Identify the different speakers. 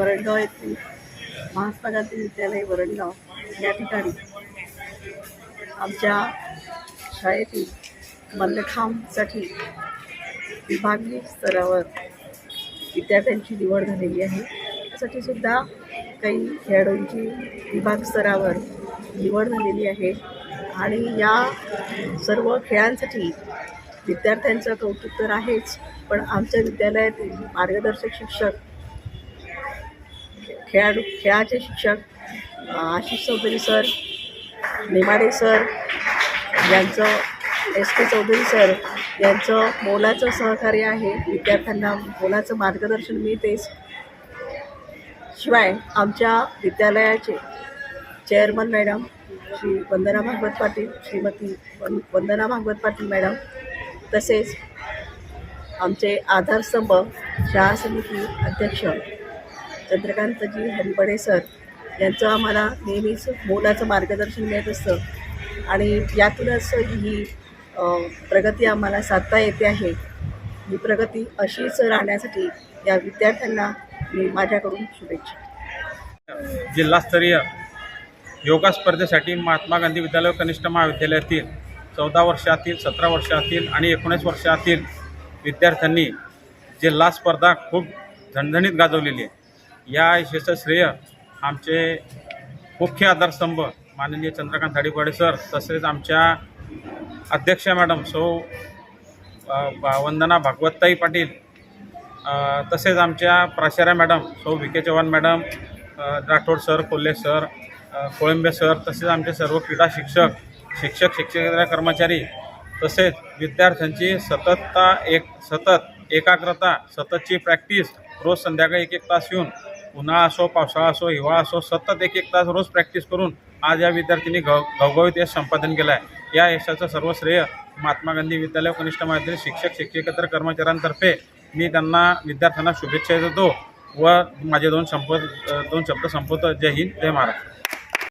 Speaker 1: वरणगाव येथील महात्मा गांधी विद्यालय वरणगाव या ठिकाणी आमच्या शाळेतील मल्लखांबसाठी विभागीय स्तरावर विद्यार्थ्यांची निवड झालेली आहे. त्यासाठी सुद्धा काही खेळाडूंची विभाग स्तरावर निवड झालेली आहे. आणि या सर्व खेळांसाठी विद्यार्थ्यांचं कौतुक तर आहेच पण आमच्या विद्यालयातील मार्गदर्शक शिक्षक खेळाडू खेळाचे शिक्षक आशिष चौधरी सर नेमाडे सर यांचं एस के चौधरी सर यांचं मोलाचं सहकार्य आहे. विद्यार्थ्यांना मोलाचं मार्गदर्शन मिळतेच शिवाय आमच्या विद्यालयाचे चेअरमन मॅडम श्री वंदना भागवत पाटील श्रीमती वन वंदना भागवत पाटील मॅडम तसेच आमचे आधारस्तंभ शाळा समिती अध्यक्ष चंद्रकांतजी हरिपणे सर यांचं आम्हाला नेहमीच मोलाचं मार्गदर्शन मिळत असतं. आणि यातूनच ही प्रगती आम्हाला साधता येते आहे. ही प्रगती अशीच राहण्यासाठी या विद्यार्थ्यांना मी माझ्याकडून शुभेच्छा.
Speaker 2: जिल्हास्तरीय योगा स्पर्धेसाठी महात्मा गांधी विद्यालय कनिष्ठ महाविद्यालयातील चौदा वर्षातील सतरा वर्षातील आणि एकोणीस वर्षातील विद्यार्थ्यांनी जिल्हा स्पर्धा खूप झणझणीत गाजवलेली आहे. या यशाचं श्रेय आमचे मुख्य आधारस्तंभ माननीय चंद्रकांत धाडीपाडे सर तसेच आमच्या अध्यक्ष मॅडम सौ वंदना भागवतताई पाटील तसेच आमच्या प्राचार्या मॅडम सौ V. K. Chavan madam Rathod sir Kolhe sir Kolambe sir तसेच आमचे सर्व क्रीडा शिक्षक शिक्षक शिक्षकेतर कर्मचारी तसेच विद्यार्थ्यांची सततता एक सतत एकाग्रता सततची प्रॅक्टिस रोज संध्याकाळी एक एक तास येऊन उन्हाळा असो पावसाळा असो हिवाळा असो सतत एक एक तास रोज प्रॅक्टिस करून आज या विद्यार्थ्यांनी घव घवघवीत यश संपादन केलं आहे या यशाचं सर्व श्रेय महात्मा गांधी विद्यालय कनिष्ठ माध्यमिक शिक्षक शिक्षकेतर कर्मचाऱ्यांतर्फे मी त्यांना विद्यार्थ्यांना शुभेच्छा देतो व माझे दोन संपत दोन शब्द संपवतो. जय हिंद जय महाराष्ट्र.